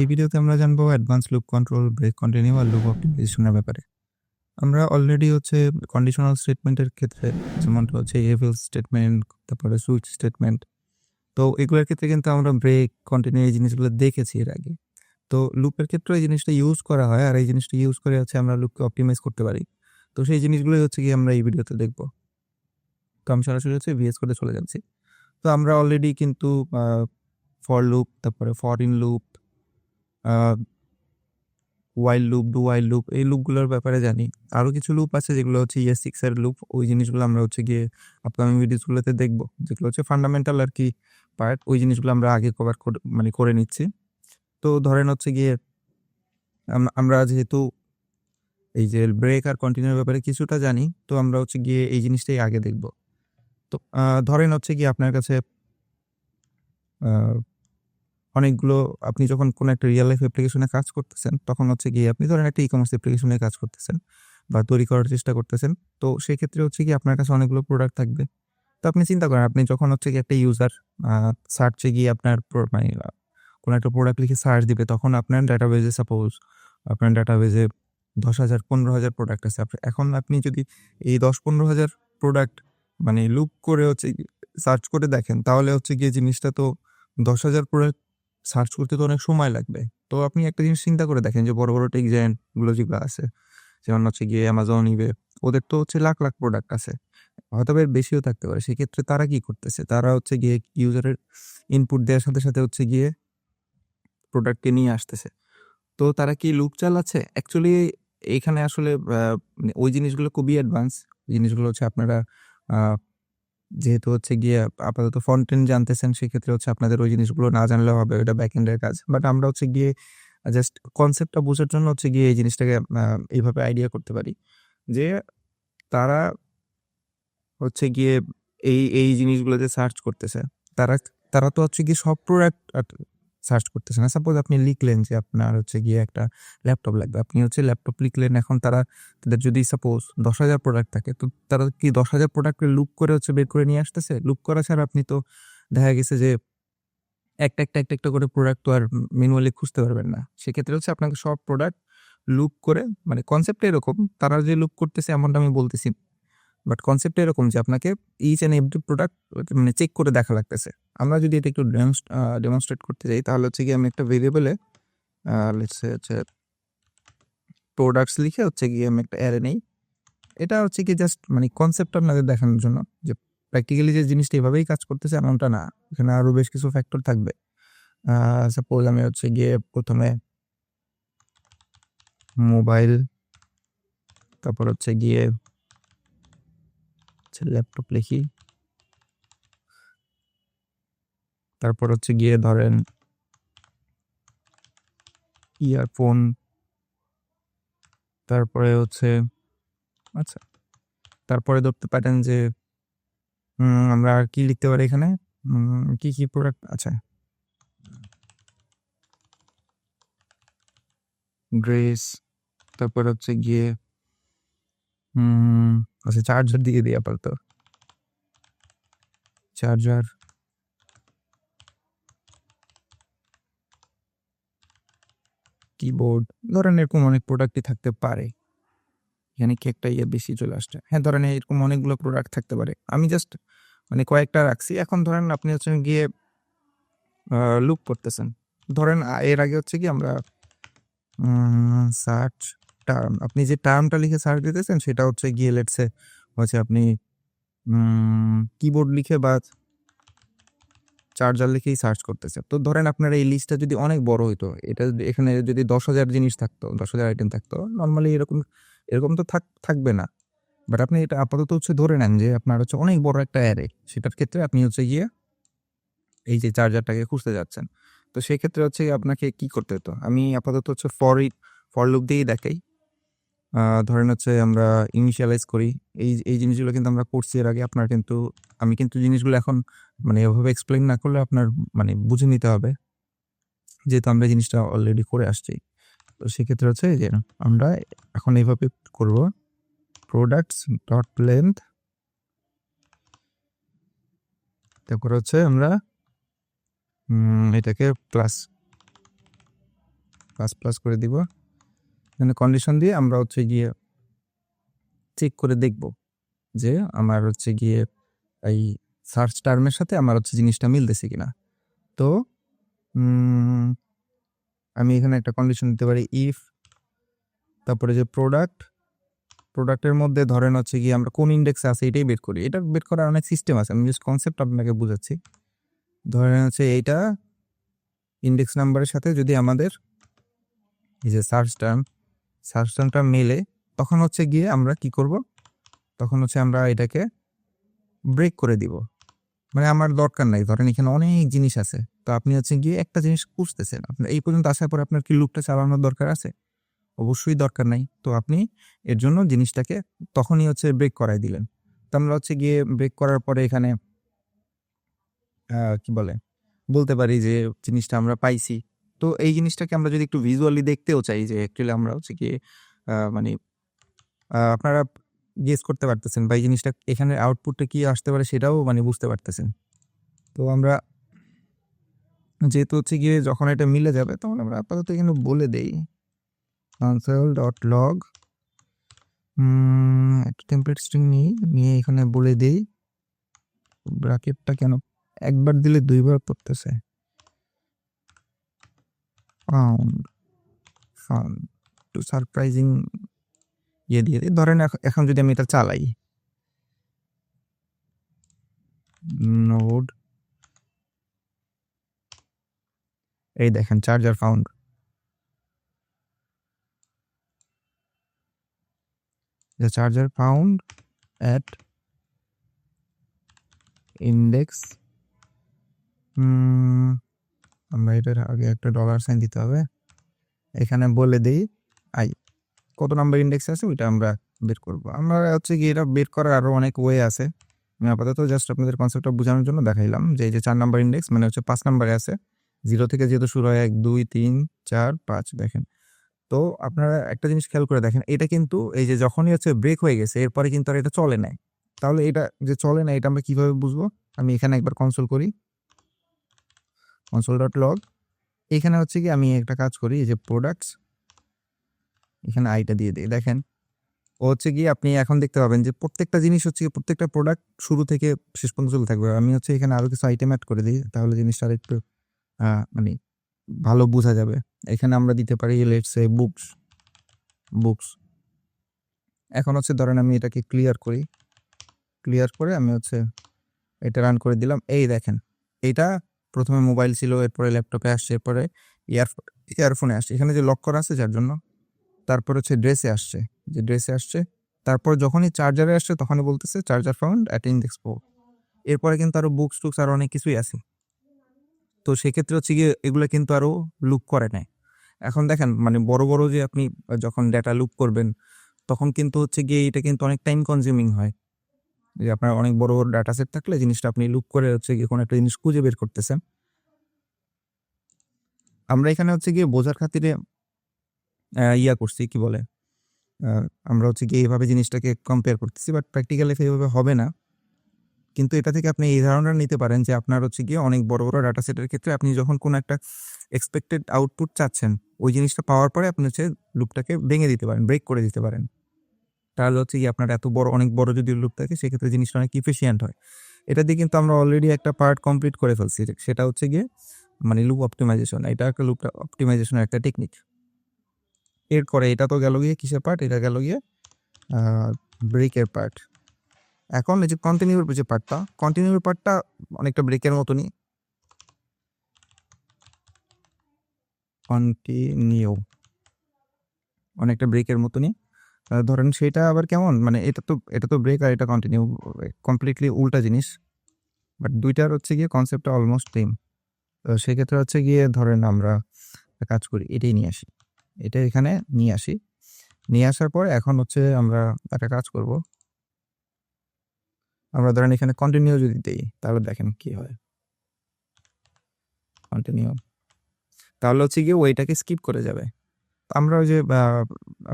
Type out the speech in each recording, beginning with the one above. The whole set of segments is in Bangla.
এই ভিডিওতে আমরা জানব advance loop control, break continue আর লুপ অপটিমাইজেশনের ব্যাপারে। আমরা অলরেডি হচ্ছে কন্ডিশনাল স্টেটমেন্টের ক্ষেত্রে যেমনটা হচ্ছে else স্টেটমেন্ট, তারপরে সুইচ স্টেটমেন্ট। তো এগুলোর ক্ষেত্রে কিন্তু আমরা ব্রেক, কন্টিনিউ এই জিনিসগুলো দেখেছি এর আগে। তো লুপের ক্ষেত্রেও এই জিনিসটা ইউজ করা হয় আর এই জিনিসটা ইউজ করে হচ্ছে আমরা লুপকে অপটিমাইজ করতে পারি। তো সেই জিনিসগুলোই হচ্ছে গিয়ে আমরা এই ভিডিওতে দেখব। তো আমি সরাসরি হচ্ছে ভিএস করে চলে যাচ্ছি। তো আমরা অলরেডি কিন্তু ফর লুপ, তারপরে for in loop, while loop, do while loop এই লুপগুলোর ব্যাপারে জানি। আরও কিছু লুপ আছে যেগুলো হচ্ছে ইয়ে সিক্সের লুপ। ওই জিনিসগুলো আমরা হচ্ছে গিয়ে আপকামিং ভিডিওসগুলোতে দেখব। যেগুলো হচ্ছে ফান্ডামেন্টাল আর কি পার্ট ওই জিনিসগুলো আমরা আগে কভার মানে করে নিচ্ছি। তো ধরেন হচ্ছে গিয়ে আমরা যেহেতু এই যে ব্রেক আর কন্টিনিউ এর ব্যাপারে কিছুটা জানি, তো আমরা হচ্ছে গিয়ে এই জিনিসটাই আগে দেখব। তো ধরেন হচ্ছে গিয়ে আপনার কাছে অনেকগুলো আপনি যখন কোনো একটা রিয়েল লাইফ অ্যাপ্লিকেশনে কাজ করতেছেন, তখন হচ্ছে গিয়ে আপনি ধরেন একটা ই-কমার্স অ্যাপ্লিকেশনে কাজ করতেছেন বা তৈরি করার চেষ্টা করতেছেন। তো সেক্ষেত্রে হচ্ছে কি আপনার কাছে অনেকগুলো প্রোডাক্ট থাকবে। তো আপনি চিন্তা করেন আপনি যখন হচ্ছে গিয়ে একটা ইউজার সার্চে গিয়ে আপনার মানে কোনো একটা প্রোডাক্ট লিখে সার্চ দিবে তখন আপনার ডাটাবেজে সাপোজ আপনার ডাটাবেজে দশ হাজার পনেরো হাজার প্রোডাক্ট আছে। এখন আপনি যদি এই দশ পনেরো হাজার প্রোডাক্ট মানে লুপ করে হচ্ছে সার্চ করে দেখেন তাহলে হচ্ছে গিয়ে জিনিসটা তো ১০,০০০ প্রোডাক্ট সার্চ করতে তো অনেক সময় লাগবে। তো আপনি একটা জিনিস চিন্তা করে দেখেন যে বড়, বড় টেক জায়ান্টগুলো যেগুলো আছে, যেমন হচ্ছে গিয়ে অ্যামাজন eBay ওদের তো হচ্ছে লাখ, লাখ প্রোডাক্ট আছে। হয়তোবা এর বেশিও থাকতে পারে। সেক্ষেত্রে তারা কি করতেছে? তারা হচ্ছে গিয়ে ইউজারের ইনপুট দেওয়ার সাথে, সাথে হচ্ছে গিয়ে প্রোডাক্টকে নিয়ে আসতেছে। তো তারা কি লুপ চালাচ্ছে? অ্যাকচুয়ালি এইখানে আসলে মানে ওই জিনিসগুলো খুবই অ্যাডভান্স। জিনিসগুলো হচ্ছে আপনারা যেহেতু হচ্ছে গিয়ে আপাতত ফন্টেন জানতেছেন সেক্ষেত্রে হচ্ছে আপনাদের ওই জিনিসগুলো না জানলেও হবে। ওটা ব্যাক এন্ডের কাজ। বাট আমরা হচ্ছে গিয়ে জাস্ট কনসেপ্টটা বোঝার জন্য হচ্ছে গিয়ে এই জিনিসটাকে এইভাবে আইডিয়া করতে পারি। যে তারা হচ্ছে গিয়ে এই, এই জিনিসগুলো যে সার্চ করতেছে। তারা তারা তো হচ্ছে গিয়ে সব প্রোডাক্ট সার্চ করতেছে না। সাপোজ আপনি লিখলেন যে আপনার হচ্ছে গিয়ে একটা ল্যাপটপ লাগবে। আপনি হচ্ছে ল্যাপটপ লিখলেন এখন তারা তাদের যদি সাপোজ ১০,০০০ প্রোডাক্ট থাকে তো তারা কি ১০,০০০ প্রোডাক্টকে লুক করে হচ্ছে বের করে নিয়ে আসতেছে? লুক করা ছাড়া আপনি তো দেখা গেছে যে একটা, একটা, একটা, একটা করে প্রোডাক্ট তো আর ম্যানুয়ালি খুঁজতে পারবেন না। সেক্ষেত্রে হচ্ছে আপনাকে সব প্রোডাক্ট লুক করে মানে কনসেপ্টটা এরকম তারা যে লুক করতেছে এমনটা আমি বলতেছি বাট কনসেপ্টটা এরকম যে আপনাকে ইচ অ্যান্ড এভরি প্রোডাক্ট মানে চেক করে দেখা লাগতেছে। আমরা যদি এটা একটু ডেমনস্ট্রেট করতে যাই, তাহলে হচ্ছে কি আমি একটা ভেরিয়েবলে হচ্ছে প্রোডাক্টস লিখে হচ্ছে গিয়ে আমি একটা অ্যারে নেই। এটা হচ্ছে কি জাস্ট মানে কনসেপ্ট আপনাদের দেখানোর জন্য যে প্র্যাকটিক্যালি যে জিনিসটা এভাবেই কাজ করতেছে এমনটা না। এখানে আরও বেশ কিছু ফ্যাক্টর থাকবে। সাপোজ আমি হচ্ছে গিয়ে প্রথমে মোবাইল তারপর হচ্ছে গিয়ে ল্যাপটপ লিখি। তারপর হচ্ছে গিয়ে ধরেন ইয়ারফোন তারপরে হচ্ছে আচ্ছা। তারপরে ধরতে পারেন যে আমরা কি লিখতে পারি এখানে? কি, কি প্রোডাক্ট আচ্ছা। ড্রেস তারপর হচ্ছে গিয়ে আচ্ছা চার্জার দিয়ে দিই আপাতত। চার্জার। কিবোর্ড ধরেন এরকম অনেক প্রোডাক্টই থাকতে পারে। এখানে কি একটা ইয়ে বেশি চলে আসছে। হ্যাঁ, ধরেন এরকম অনেকগুলো প্রোডাক্ট থাকতে পারে। আমি জাস্ট মানে কয়েকটা রাখছি। এখন ধরেন আপনি হচ্ছে গিয়ে লুপ করতেছেন। ধরেন এর আগে হচ্ছে কি আমরা সার্চ টার্ম আপনি যে টার্মটা লিখে সার্চ দিতেছেন সেটা হচ্ছে গিয়ে লেটস হচ্ছে আপনি কিবোর্ড লিখে বা চার্জার লিখেই সার্চ করতেছে তো ধরেন আপনার এই লিস্টটা যদি অনেক বড় হইতো, এটা এখানে যদি ১০,০০০ জিনিস থাকতো, ১০,০০০ আইটেম থাকতো, নর্মালি এরকম এরকম তো থাক থাকবে না। বাট আপনি এটা আপাতত হচ্ছে ধরে নেন যে আপনার হচ্ছে অনেক বড় একটা অ্যারে। সেটার ক্ষেত্রে আপনি হচ্ছে গিয়ে এই যে চার্জারটাকে খুঁজতে যাচ্ছেন। তো সেক্ষেত্রে হচ্ছে আপনাকে কি করতে হতো? আমি আপাতত হচ্ছে ফর ই ফর লুপ দিয়েই দেখাই। ধরেন হচ্ছে আমরা ইনিশিয়ালাইজ করি। এই এই জিনিসগুলো কিন্তু আমরা করছি এর আগে। আপনার কিন্তু, আমি কিন্তু জিনিসগুলো এখন মানে এভাবে এক্সপ্লেন না করলে আপনার মানে বুঝে নিতে হবে। যেহেতু আমরা জিনিসটা অলরেডি করে আসছি। তো সেক্ষেত্রে হচ্ছে যে আমরা এখন এইভাবে করব। প্রোডাক্টস ডট লেংথ তারপর হচ্ছে আমরা এটাকে প্লাস প্লাস প্লাস করে দিব এখানে কন্ডিশন দিয়ে আমরা হচ্ছে গিয়ে চেক করে দেখব যে আমার হচ্ছে গিয়ে এই সার্চ টার্মের সাথে আমার হচ্ছে জিনিসটা মিলতেছে কিনা। তো আমি এখানে একটা কন্ডিশন দিতে পারি ইফ তারপরে যে প্রোডাক্ট প্রোডাক্টের মধ্যে ধরেন হচ্ছে গিয়ে আমরা কোন ইন্ডেক্সে আছে এটাই বের করি। এটা বের করার অনেক সিস্টেম আছে, আমি জাস্ট কনসেপ্ট আপনাকে বুঝাচ্ছি। ধরেন হচ্ছে এইটা ইন্ডেক্স নাম্বারের সাথে যদি আমাদের এই যে সার্চ টার্ম টার্মটা মেলে, তখন হচ্ছে গিয়ে আমরা কি করব? তখন হচ্ছে আমরা এটাকে ব্রেক করে দিব। মানে আমার দরকার নাই, ধরেন এখানে অনেক জিনিস আছে, তো আপনি হচ্ছে গিয়ে একটা জিনিস খুঁজতেছেন। আপনার এই পর্যন্ত আসার পর আপনার কি লুপটা চালানোর দরকার আছে? অবশ্যই দরকার নাই। তো আপনি এর জন্য জিনিসটাকে তখনই হচ্ছে ব্রেক করাই দিলেন। তো আমরা হচ্ছে গিয়ে ব্রেক করার পরে এখানে কি বলে? বলতে পারি যে জিনিসটা আমরা পাইছি। তো এই জিনিসটাকে আমরা যদি একটু ভিজুয়ালি দেখতেও চাই যে অ্যাকচুয়ালি আমরা হচ্ছে কি মানে আপনারা গেস করতে পারতেছেন বা এই জিনিসটা এখানে আউটপুটটা কি আসতে পারে সেটাও মানে বুঝতে পারতেছেন। তো আমরা যেহেতু হচ্ছে গিয়ে যখন এটা মিলে যাবে তখন আমরা আপাতত এখানে বলে দেই কনসোল ডট লগ একটা টেমপ্লেট স্ট্রিং নিই, নিয়ে এখানে বলে দেই ব্র্যাকেটটা কেন একবার দিলে দুইবার পড়তেছে। ফাউন্ড ফাউন্ড টু সারপ্রাইজিং ইয়ে দিয়ে দিই ধরেন এখ- এখন যদি আমি এটা চালাই নোড এই দেখেন charger found the charger found at index um, আমরা এটার আগে একটা ডলার সাইন দিতে হবে। এখানে বলে দিই, আই, কত নাম্বার ইন্ডেক্স আছে ওইটা আমরা বের করব। আমরা হচ্ছে কি এটা বের করার আরও অনেক ওয়ে আছে। আমি আপাতত জাস্ট আপনাদের কনসেপ্টটা বোঝানোর জন্য দেখাইলাম যে এই যে চার নাম্বার ইন্ডেক্স মানে হচ্ছে পাঁচ নাম্বারে আছে। জিরো থেকে যেহেতু শুরু হয় এক, দুই, তিন, চার, পাঁচ, দেখেন। তো আপনারা একটা জিনিস খেয়াল করে দেখেন, এটা কিন্তু এই যে যখনই হচ্ছে ব্রেক হয়ে গেছে, এরপরে কিন্তু আর এটা চলে নাই। তাহলে এটা যে চলে না এটা আমরা কীভাবে বুঝব? আমি এখানে একবার কনসোল করি। কনসোল ডট লগ এখানে হচ্ছে কি আমি একটা কাজ করি এই যে প্রোডাক্টস এখানে আইটা দিয়ে দিই। দেখেন ও হচ্ছে কি আপনি এখন দেখতে পাবেন যে প্রত্যেকটা জিনিস হচ্ছে প্রত্যেকটা প্রোডাক্ট শুরু থেকে শেষ পর্যন্ত চলে থাকবে। আমি হচ্ছে এখানে আরও কিছু আইটেম অ্যাড করে দিই তাহলে জিনিসটা আরেকটু আহ, মানে ভালো বোঝা যাবে। এখানে আমরা দিতে পারি লেটস সে বুকস বুকস এখন হচ্ছে ধরেন আমি এটাকে ক্লিয়ার করি। ক্লিয়ার করে আমি হচ্ছে এটা রান করে দিলাম। এই দেখেন এইটা প্রথমে মোবাইল ছিল, এরপরে ল্যাপটপে আসছে, এরপরে ইয়ার, ইয়ারফোনে আসছে। এখানে যে লক করা আছে, যার জন্য। তারপর হচ্ছে ড্রেসে আসছে। যে ড্রেসে আসছে, তারপর যখনই চার্জারে আসছে, তখনই বলতেছে, charger found at index four. এরপরে কিন্তু আরও বুকস টুকস আরও অনেক কিছুই আছে। তো সেক্ষেত্রে হচ্ছে গিয়ে এগুলো কিন্তু আরও লুক করে নেয়। এখন দেখেন মানে বড় বড় যে আপনি যখন ডেটা লুক করবেন, তখন কিন্তু হচ্ছে গিয়ে এটা কিন্তু অনেক টাইম কনজিউমিং হয়। যে আপনার অনেক বড় বড় ডাটা সেট থাকলে জিনিসটা আপনি লুপ করে হচ্ছে গিয়ে কোনো একটা জিনিস খুঁজে বের করতেছেন। আমরা এখানে হচ্ছে গিয়ে বোঝার খাতিরে ইয়া করছি, কি বলে? আমরা হচ্ছে গিয়ে এইভাবে জিনিসটাকে কম্পেয়ার করতেছি বাট প্র্যাকটিক্যালি সেইভাবে হবে না। কিন্তু এটা থেকে আপনি এই ধারণা নিতে পারেন যে আপনার হচ্ছে গিয়ে অনেক বড় বড় ডাটা সেটের ক্ষেত্রে আপনি যখন কোনো একটা এক্সপেক্টেড আউটপুট চাচ্ছেন, ওই জিনিসটা পাওয়ার পরে আপনি হচ্ছে লুপটাকে ভেঙে দিতে পারেন ব্রেক করে দিতে পারেন। তাহলে হচ্ছে কি আপনার এত বড়, অনেক বড় যদি লুপ থাকে, সেক্ষেত্রে জিনিসটা অনেক ইফিসিয়েন্ট হয়। এটা দিয়ে কিন্তু আমরা অলরেডি একটা পার্ট কমপ্লিট করে ফেলছি। সেটা হচ্ছে গিয়ে মানে লুপ অপটিমাইজেশন এটা একটা লুপ অপটিমাইজেশনের একটা টেকনিক এরপরে এটা তো গেল গিয়ে কিসের পার্ট এটা গেল গিয়ে ব্রেকের পার্ট এখন এই যে কন্টিনিউর যে পার্টটা কন্টিনিউর পার্টটা অনেকটা ব্রেকের মতনই। কন্টিনিউ অনেকটা ব্রেকের মতনই। ধরেন সেটা আবার কেমন? মানে এটা তো এটা তো ব্রেক আর এটা কন্টিনিউ কমপ্লিটলি উল্টা জিনিস। বাট দুইটার হচ্ছে গিয়ে কনসেপ্টটা অলমোস্ট সেম তো সেক্ষেত্রে হচ্ছে গিয়ে ধরেন আমরা কাজ করি, এটাই নিয়ে আসি। এটা এখানে নিয়ে আসি। নিয়ে আসার পর এখন হচ্ছে আমরা একটা কাজ করব। আমরা ধরেন এখানে কন্টিনিউ যদি দিই, তাহলে দেখেন কি হয়। কন্টিনিউ তাহলে হচ্ছে গিয়ে ওইটাকে স্কিপ করে যাবে। আমরা ওই যে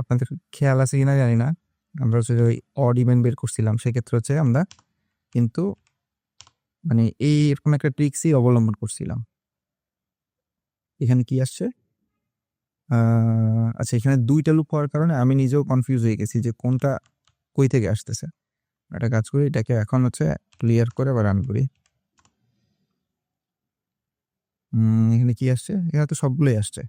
আপনাদের খেয়াল আছে কিনা জানি না। আমরা হচ্ছে ওই অড বের করছিলাম, সেক্ষেত্রে হচ্ছে আমরা কিন্তু মানে এই এরকম একটা ট্রিক্সই অবলম্বন করছিলাম। এখানে কি আসছে? আচ্ছা এখানে দুইটা লুপ হওয়ার কারণে আমি নিজেও কনফিউজ হয়ে গেছি যে কোনটা কই থেকে আসতেছে। একটা কাজ করি, এটাকে এখন হচ্ছে ক্লিয়ার করে বা রান করি। এখানে কি আসছে? এখানে তো সবগুলোই আসছে।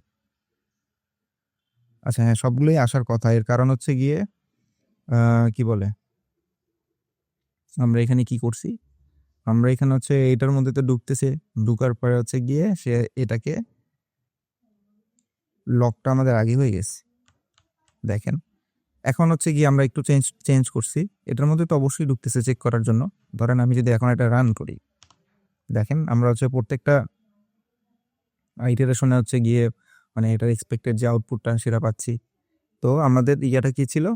আচ্ছা হ্যাঁ সবগুলোই আসার কথা। এর কারণ হচ্ছে গিয়ে কি বলে? আমরা এখানে কি করছি? আমরা এখানে হচ্ছে এটার মধ্যে তো ঢুকতেছে। ঢুকার পরে হচ্ছে গিয়ে সে এটাকে লকটা আমাদের আগে হয়ে গেছে। দেখেন, এখন হচ্ছে গিয়ে আমরা একটু চেঞ্জ চেঞ্জ করছি। এটার মধ্যে তো অবশ্যই ঢুকতেছে চেক করার জন্য। ধরেন আমি যদি এখন এটা রান করি। দেখেন, আমরা হচ্ছে প্রত্যেকটা আইটারেশনে হচ্ছে গিয়ে মানে এটার এক্সপেক্টেড যে আউটপুটটা সেটা পাচ্ছি। তো আমাদের ইয়াটা কি ছিল?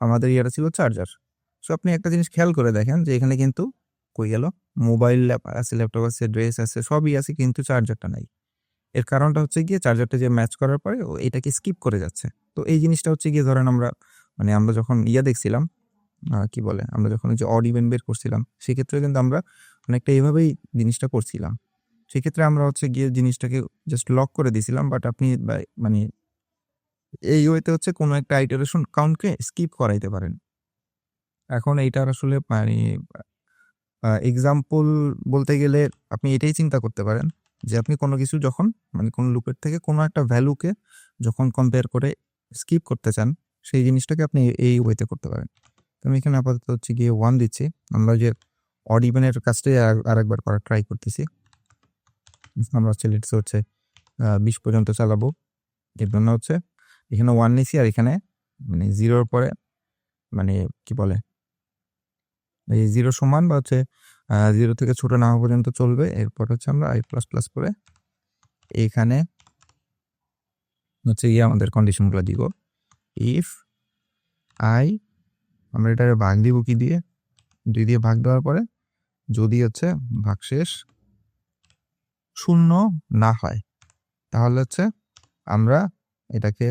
আমাদের ইয়াটা ছিল চার্জার সো আপনি একটা জিনিস খেয়াল করে দেখেন যে এখানে কিন্তু কই গেল? মোবাইল আছে ল্যাপটপ আছে ড্রেস আছে সবই আছে, কিন্তু চার্জারটা নাই। এর কারণটা হচ্ছে গিয়ে চার্জারটা যে ম্যাচ করার পরে ও এটাকে স্কিপ করে যাচ্ছে। তো এই জিনিসটা হচ্ছে গিয়ে ধরেন আমরা মানে আমরা যখন ইয়া দেখছিলাম কি বলে? আমরা যখন যে অড ইভেন্ট বের করছিলাম, সেক্ষেত্রে কিন্তু আমরা অনেকটা এইভাবেই জিনিসটা করছিলাম। সেক্ষেত্রে আমরা হচ্ছে গিয়ে জিনিসটাকে জাস্ট লক করে দিয়েছিলাম বাট আপনি মানে এই ওয়েতে হচ্ছে কোনো একটা আইটারেশন কাউন্টকে স্কিপ করাইতে পারেন। এখন এইটার আসলে মানে এক্সাম্পল বলতে গেলে আপনি এটাই চিন্তা করতে পারেন যে আপনি কোনো কিছু যখন মানে কোনো লুপের থেকে কোনো একটা ভ্যালুকে যখন কম্পেয়ার করে স্কিপ করতে চান, সেই জিনিসটাকে আপনি এই ওয়েতে করতে পারেন। আমি এখানে আপাতত হচ্ছে গিয়ে ওয়ান দিচ্ছি। আমরা যে অড ইভেনের কাজটাই আর- আরেকবার করার ট্রাই করতেছি। আমরা হচ্ছে লেটস হচ্ছে বিশ পর্যন্ত চালাবো। এর জন্য হচ্ছে এখানে ওয়ান নিছি আর এখানে মানে জিরোর পরে মানে কি বলে? এই জিরো সমান বা হচ্ছে জিরো থেকে ছোট না হওয়া পর্যন্ত চলবে। এরপর হচ্ছে আমরা আই প্লাস প্লাস করে এইখানে হচ্ছে গিয়ে আমাদের কন্ডিশনগুলো দিব। ইফ আই আমরা এটাকে ভাগ দিব কি দিয়ে? দুই দিয়ে ভাগ দেওয়ার পরে যদি হচ্ছে ভাগশেষ শূন্য না হয়। তাহলে হচ্ছে আমরা এটাকে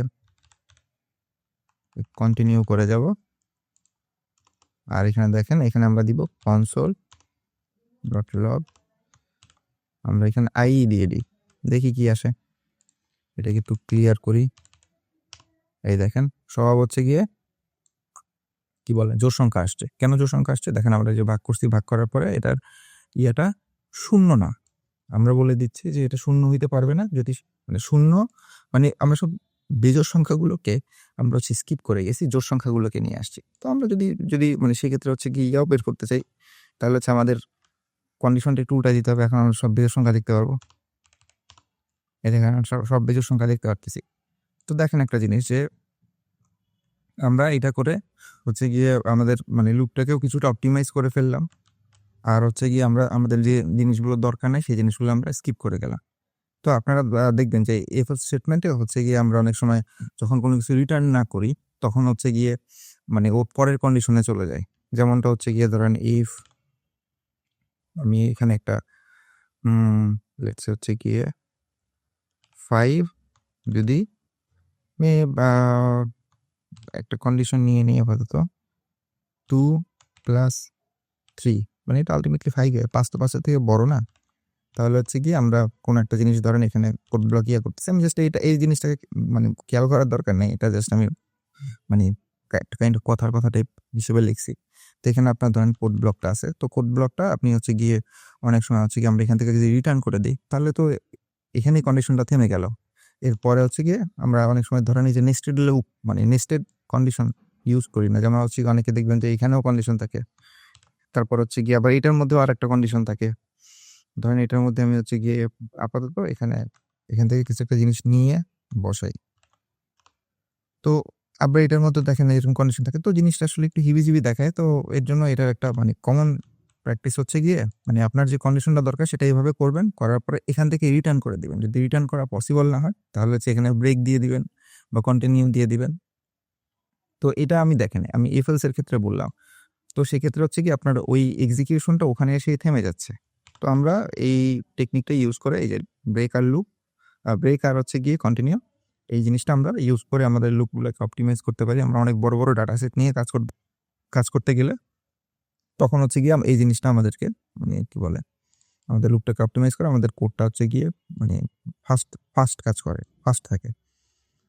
কন্টিনিউ করে যাব। আর এখানে দেখেন, এখানে আমরা দিব কনসোল ডট লগ আমরা এখানে আই দিয়ে দিই। দেখি কি আসে। এটাকে একটু ক্লিয়ার করি। এই দেখেন, সব হচ্ছে গিয়ে কি বলে জোর সংখ্যা আসছে। কেন জোর সংখ্যা আসছে? দেখেন, আমরা যে ভাগ করছি, ভাগ করার পরে এটার ইয়েটা শূন্য না। আমরা বলে দিচ্ছি যে এটা শূন্য হইতে পারবে না। যদি মানে শূন্য মানে আমরা সব বেজোর সংখ্যাগুলোকে আমরা হচ্ছে স্কিপ করে গেছি জোর সংখ্যাগুলোকে নিয়ে আসছি। তো আমরা যদি যদি মানে সেক্ষেত্রে হচ্ছে কি ইয়াও বের করতে চাই, তাহলে হচ্ছে আমাদের কন্ডিশনটা একটু উল্টা দিতে হবে। এখন আমরা সব বেজোর সংখ্যা দেখতে পারব। এই দেখেন সব বেজোর সংখ্যা দেখতে পারতেছি। তো দেখেন একটা জিনিস যে আমরা এটা করে হচ্ছে গিয়ে আমাদের মানে লুপটাকেও কিছুটা অপটিমাইজ করে ফেললাম। আর হচ্ছে গিয়ে আমরা, আমাদের যে জিনিসগুলো দরকার নেই, সেই জিনিসগুলো আমরা স্কিপ করে গেলাম। তো আপনারা দেখবেন যে এফ স্টেটমেন্টে হচ্ছে গিয়ে আমরা অনেক সময় যখন কোনো কিছু রিটার্ন না করি, তখন হচ্ছে গিয়ে মানে ও পরের কন্ডিশনে চলে যায় যেমনটা হচ্ছে গিয়ে ধরেন ইফ আমি এখানে একটা লেটস হচ্ছে গিয়ে ফাইভ যদি একটা কন্ডিশন নিয়ে নিই আপাতত টু প্লাস থ্রি মানে এটা আলটিমেটলি ফাইভ পাঁচ তো পাঁচের থেকে বড় না। তাহলে হচ্ছে কি আমরা কোনো একটা জিনিস ধরেন এখানে কোড ব্লক ইয়ে করতেছি, আমি জাস্ট এইটা, এই জিনিসটাকে মানে খেয়াল করার দরকার নেই। এটা জাস্ট আমি মানে একটা কাইন্ড কথার কথা টাইপ হিসেবে লিখছি। তো এখানে আপনার ধরেন কোড ব্লকটা আছে। তো কোড ব্লকটা আপনি হচ্ছে গিয়ে অনেক সময় হচ্ছে গিয়ে আমরা এখান থেকে যদি রিটার্ন করে দিই, তাহলে তো এখানেই কন্ডিশনটা থেমে গেল। এরপরে হচ্ছে গিয়ে আমরা অনেক সময় ধরেন এই যে নেস্টেড লুপ মানে নেস্টেড কন্ডিশন ইউজ করি না। যেমন হচ্ছে অনেকে দেখবেন যে এখানেও কন্ডিশন থাকে। তারপর হচ্ছে গিয়ে আবার এটার মধ্যেও আর একটা কন্ডিশন থাকে। ধরেন এটার মধ্যে আমি হচ্ছে গিয়ে আপাতত এখানে, এখান থেকে কিছু একটা জিনিস নিয়ে বসাই। তো আবার এটার মধ্যে দেখেন এরকম কন্ডিশন থাকে। তো জিনিসটা আসলে একটু হিবি হিবিজিবি দেখায়। তো এর জন্য এটার একটা মানে কমন প্র্যাকটিস হচ্ছে গিয়ে মানে আপনার যে কন্ডিশনটা দরকার সেটা এইভাবে করবেন। করার পরে এখান থেকে রিটার্ন করে দিবেন। যদি রিটার্ন করা পসিবল না হয়, তাহলে হচ্ছে এখানে ব্রেক দিয়ে দিবেন বা কন্টিনিউ দিয়ে দিবেন। তো এটা আমি দেখেন, আমি এফএলস এর ক্ষেত্রে বললাম। তো সেক্ষেত্রে হচ্ছে কি আপনার ওই এক্সিকিউশনটা ওখানে এসে থেমে যাচ্ছে। তো আমরা এই টেকনিকটা ইউজ করে এই যে ব্রেক আর লুপ ব্রেক আর হচ্ছে গিয়ে কন্টিনিউ এই জিনিসটা আমরা ইউজ করে আমাদের লুপগুলোকে অপটিমাইজ করতে পারি। আমরা অনেক বড় বড় ডাটা সেট নিয়ে কাজ করতে কাজ করতে গেলে তখন হচ্ছে গিয়ে এই জিনিসটা আমাদেরকে মানে কি বলে, আমাদের লুপটাকে অপটিমাইজ করে আমাদের কোডটা হচ্ছে গিয়ে মানে ফাস্ট ফাস্ট কাজ করে ফাস্ট থাকে।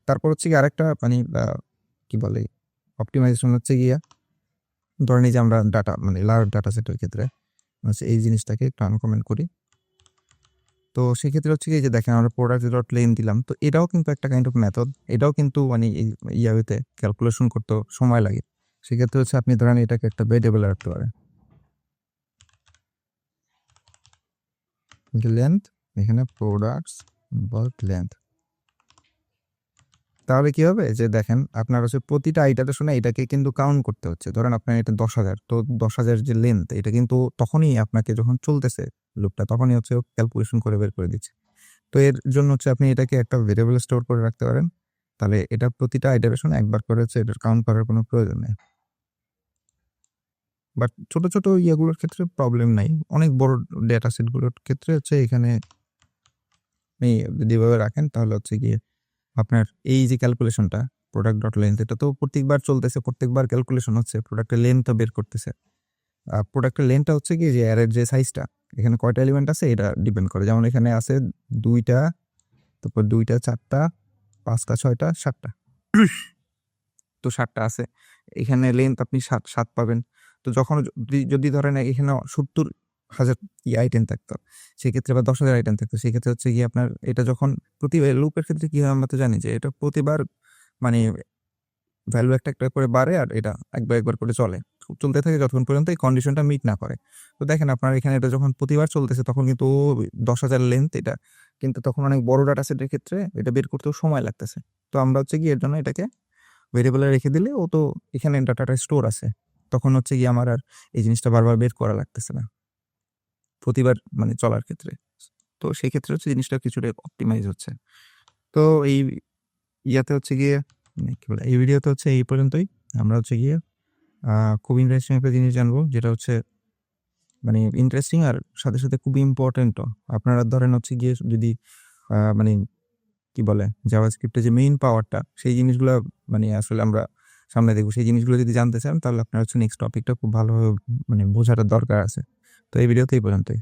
তারপর হচ্ছে কি আরেকটা মানে কি বলে অপটিমাইজেশন হচ্ছে গিয়া ধরেন এই যে আমরা ডাটা মানে লার্জ ডাটা সেটের ক্ষেত্রে, হচ্ছে এই জিনিসটাকে একটু আনকমেন্ট করি। তো সেক্ষেত্রে হচ্ছে কি যে দেখেন আমরা প্রোডাক্ট ডট লেন দিলাম, তো এটাও কিন্তু একটা কাইন্ড অফ মেথড এটাও কিন্তু মানে ইয়াতে ক্যালকুলেশন করতে সময় লাগে। সেক্ষেত্রে হচ্ছে আপনি ধরেন এটাকে একটা ভেরিয়েবল রাখতে পারেন। লেন্থ এখানে প্রোডাক্টস ডট লেন্থ তাহলে কি হবে? যে দেখেন, আপনার হচ্ছে প্রতিটা আইটারেশনে এটাকে কিন্তু কাউন্ট করতে হচ্ছে। ধরেন আপনার এটা দশ হাজার, তো দশ হাজার যে লেন্থ এটা কিন্তু তখনই আপনাকে যখন চলতেছে লুপটা তখনই হচ্ছে ক্যালকুলেশন করে বের করে দিচ্ছে। তো এর জন্য হচ্ছে আপনি এটাকে একটা ভেরিয়েবল স্টোর করে রাখতে পারেন। তাহলে এটা প্রতিটা আইটারেশন একবার করে হচ্ছে এটার কাউন্ট করার কোনো প্রয়োজন নেই। বাট ছোট ছোট ইয়েগুলোর ক্ষেত্রে প্রবলেম নাই। অনেক বড় ডেটা সেটগুলোর ক্ষেত্রে হচ্ছে এখানে আপনি যদি এভাবে রাখেন, তাহলে হচ্ছে গিয়ে আপনার এই যে ক্যালকুলেশনটা প্রোডাক্ট ডট লেন্থ এটা তো প্রত্যেকবার চলতেছে, প্রত্যেকবার ক্যালকুলেশন হচ্ছে প্রোডাক্টের লেন্থটা বের করতেছে। আর প্রোডাক্টের লেন্থটা হচ্ছে কি, যে অ্যারের যে সাইজটা এখানে কয়টা এলিমেন্ট আছে, এটা ডিপেন্ড করে। যেমন এখানে আছে দুইটা, তারপর দুইটা, চারটা, পাঁচটা, ছয়টা, সাতটা। তো সাতটা আছে। এখানে লেন্থ আপনি সাত সাত পাবেন। তো যখন যদি ধরেন এখানে সত্তর হাজার কি আইটেম থাকতো। সেক্ষেত্রে বা দশ হাজার আইটেম থাকতো। সেক্ষেত্রে হচ্ছে গিয়ে আপনার এটা যখন প্রতি লুপের ক্ষেত্রে কী হয় আমরা তো জানি যে এটা প্রতিবার মানে ভ্যালু একটা একটা করে বাড়ে আর এটা একবার একবার করে চলে। চলতে থাকে যতক্ষণ পর্যন্ত এই কন্ডিশনটা মিট না করে। তো দেখেন আপনার এখানে এটা যখন প্রতিবার চলতেছে তখন কিন্তু ও দশ হাজার লেন্থ এটা। কিন্তু তখন অনেক বড় ডাটা সেটের ক্ষেত্রে এটা বের করতেও সময় লাগতেছে। তো আমরা হচ্ছে কি এর জন্য এটাকে ভেরিয়েবলে রেখে দিলে ও তো এখানে ডাটাটা স্টোর আছে। তখন হচ্ছে গিয়ে আমার আর এই জিনিসটা বারবার বের করা লাগতেছে না। প্রতিবার মানে চলার ক্ষেত্রে। তো সেই ক্ষেত্রে হচ্ছে জিনিসটা কিছুটা অপটিমাইজ হচ্ছে। তো এই ইয়াতে হচ্ছে গিয়ে মানে কি বলে, এই ভিডিওতে হচ্ছে এই পর্যন্তই। আমরা হচ্ছে গিয়ে খুব ইন্টারেস্টিং একটা জিনিস জানব, যেটা হচ্ছে মানে ইন্টারেস্টিং আর সাথে সাথে খুব ইম্পর্টেন্টও আপনারা ধরেন হচ্ছে গিয়ে যদি মানে কি বলে জাভা স্ক্রিপ্টে যে মেইন পাওয়ারটা সেই জিনিসগুলো মানে আসলে আমরা সামনে দেখব। সেই জিনিসগুলো যদি জানতে চান, তাহলে আপনার হচ্ছে নেক্সট টপিকটা খুব ভালোভাবে মানে বোঝাটা দরকার আছে। তো এই ভিডিওতে এই পর্যন্তই